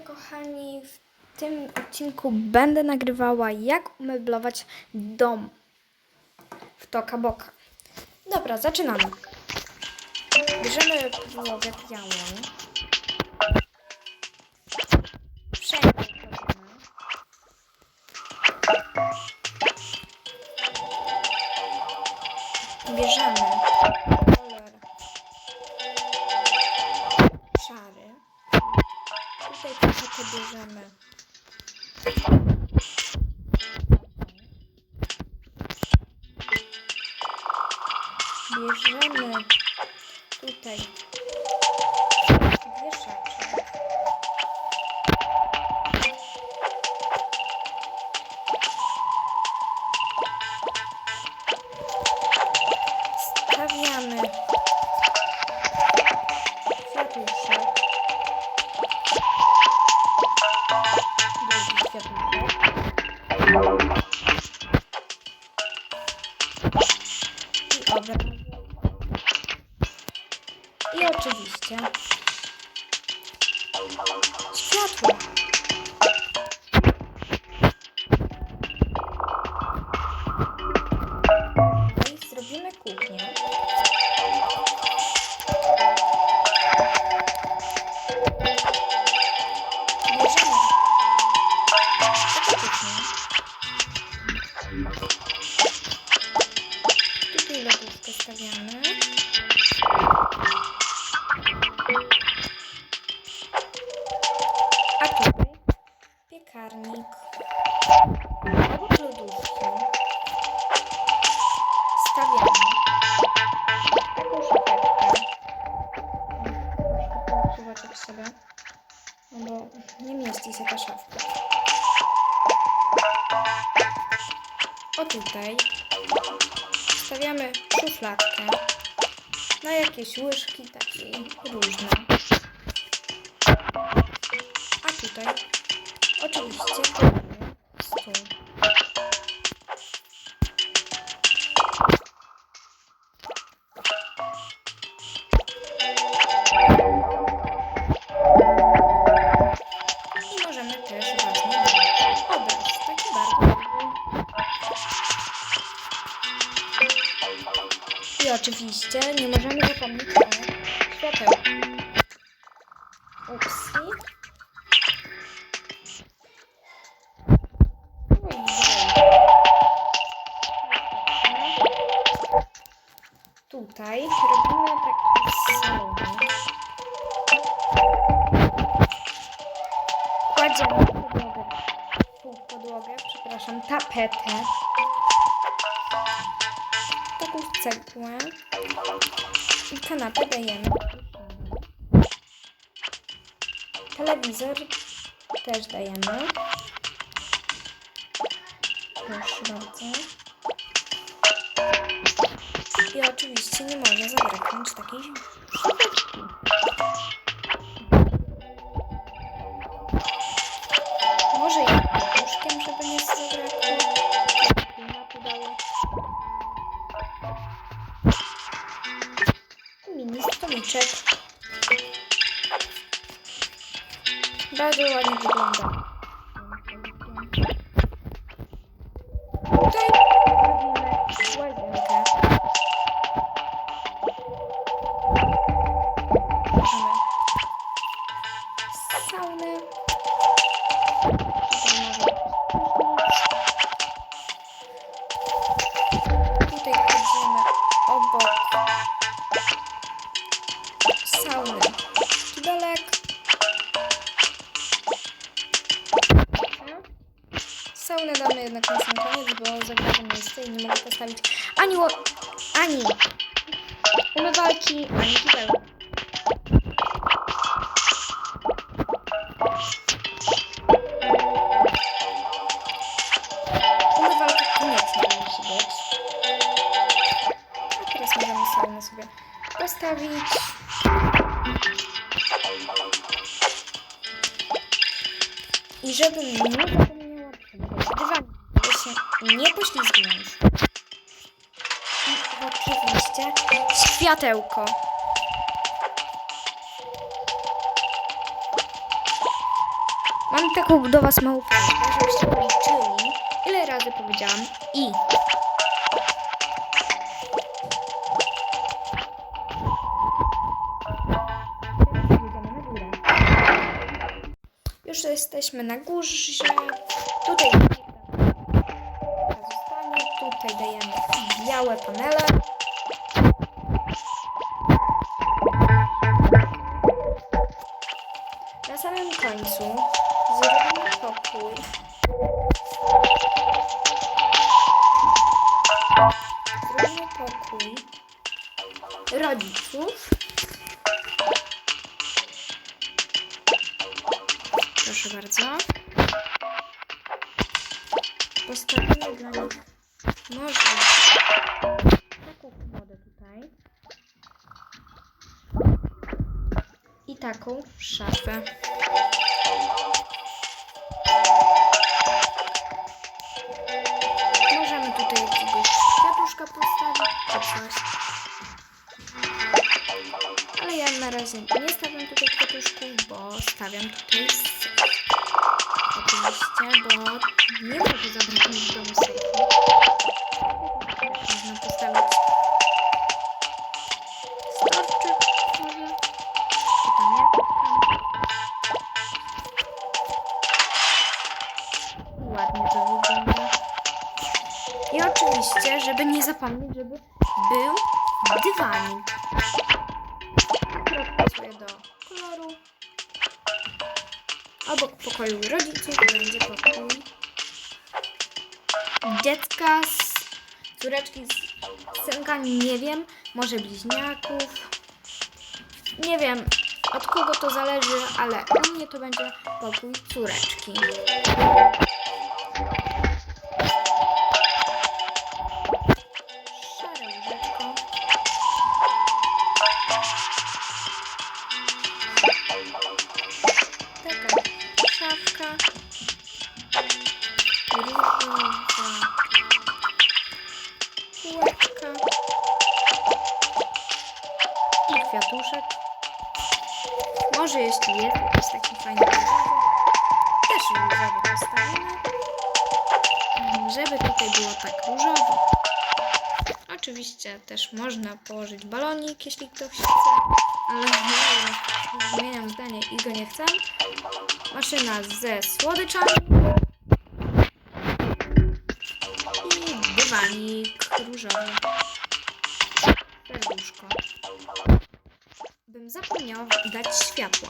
kochani, w tym odcinku będę nagrywała jak umeblować dom w Toka Boka. Dobra, zaczynamy. Bierzemy podłogę białą. Wszędzie. Bierzemy I oczywiście światło. I zrobimy kuchnię. Bierzemy. Tutaj stawiamy szufladkę na jakieś łyżki takie różne. A tutaj oczywiście światełku. Upsi. Tutaj robimy taki salonik. Kładziemy podłogę, podłogę, przepraszam, tapetę. Taką cegłę. I kanapę dajemy. Telewizor też dajemy. Proszę bardzo. I oczywiście nie może zabraknąć takiej szafeczki. Saunę damy jednak na sam koniec, bo zagrałem miejsce i nie mogę postawić ani ło... ani umywalki, ani kibelka. Umywalka koniecznie musi być. A teraz możemy saunę sobie postawić. I żebym nie zapomniała przebrać dywan, żeby się nie poślizgnąć. I oczywiście światełko. Mam taką do Was małą prośbę, żebyście policzyli, ile razy powiedziałam i. Już jesteśmy na górze. Tutaj. Tutaj dajemy białe panele. Na samym końcu zrobimy pokój. Zrobimy pokój rodziców. Proszę bardzo. Postawimy dla nich może taką komodę tutaj. I taką szafę. Możemy tutaj jakiegoś kwiatuszka postawić, czy coś. Ale ja na razie nie stawiam tutaj kwiatuszków, bo stawiam tutaj oczywiście, żeby nie zapomnieć, żeby był dywanik. Akurat pasuje do koloru. Obok pokoju rodziców będzie pokój dziecka z córeczki z synka, nie wiem, może bliźniaków. Nie wiem od kogo to zależy, ale u mnie to będzie pokój córeczki. Oczywiście też można położyć balonik, jeśli ktoś chce, ale nie, zmieniam zdanie i go nie chcę. Maszyna ze słodyczami i dywanik różowy. Serduszko. Bym zapomniała dać światła.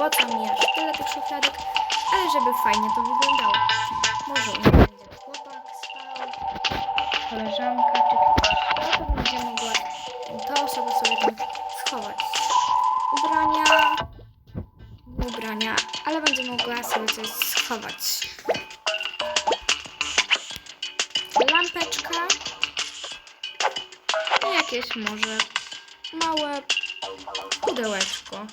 Nie po co mi aż tyle tych szufladek, ale żeby fajnie to wyglądało. Może u mnie będzie chłopak spał, koleżanka czy ktoś. No to będzie mogła ta osoba sobie tam schować ubrania, nie ubrania, ale będzie mogła sobie coś schować. Lampeczka i jakieś może małe pudełeczko.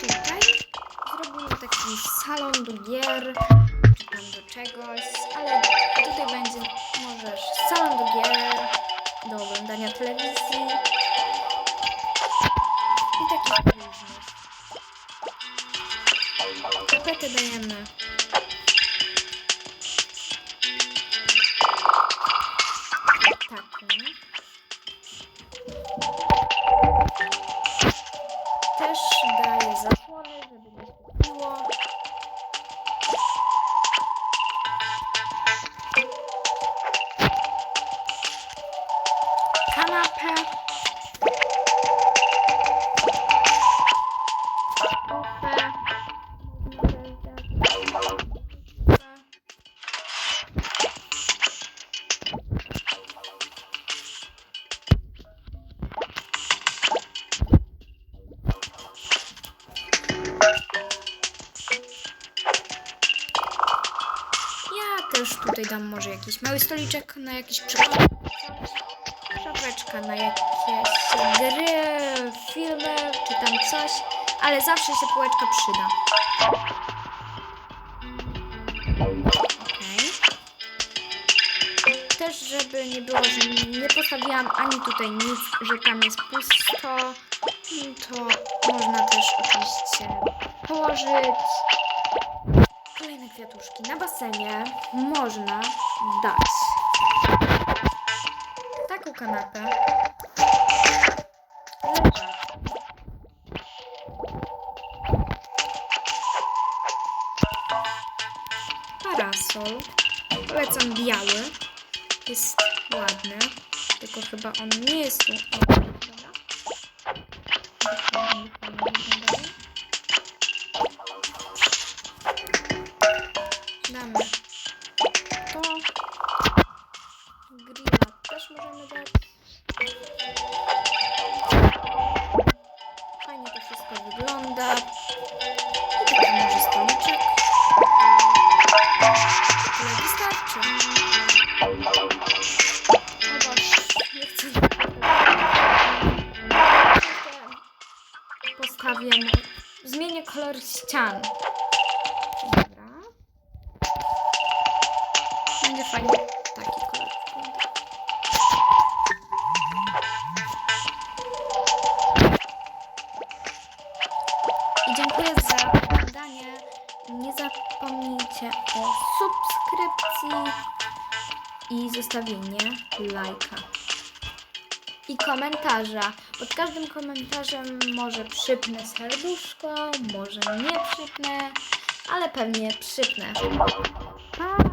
Tutaj zrobimy taki salon do gier, czy tam do czegoś, ale tutaj będzie może salon do gier, do oglądania telewizji i takich różnych. Tapety dajemy też tutaj dam może jakiś mały stoliczek na jakiś przykład. Na jakieś gry, filmy, czy tam coś, ale zawsze się półeczka przyda. Okej. Też, żeby nie było, że nie postawiłam ani tutaj nic, że tam jest pusto, to można też oczywiście położyć kolejne kwiatuszki. Na basenie można dać taką kanapę. Leżak. Parasol. Polecam biały. Jest ładny. Tylko chyba on nie jest tu. Damy to. Grilla też możemy dać. Fajnie to wszystko wygląda. I taki może stoliczek. Tyle wystarczy. Boże, nie chcę. Postawię. Zmienię kolor ścian. Subskrypcji i zostawienie lajka. I komentarza. Pod każdym komentarzem może przypnę serduszko, może nie przypnę, ale pewnie przypnę. Pa!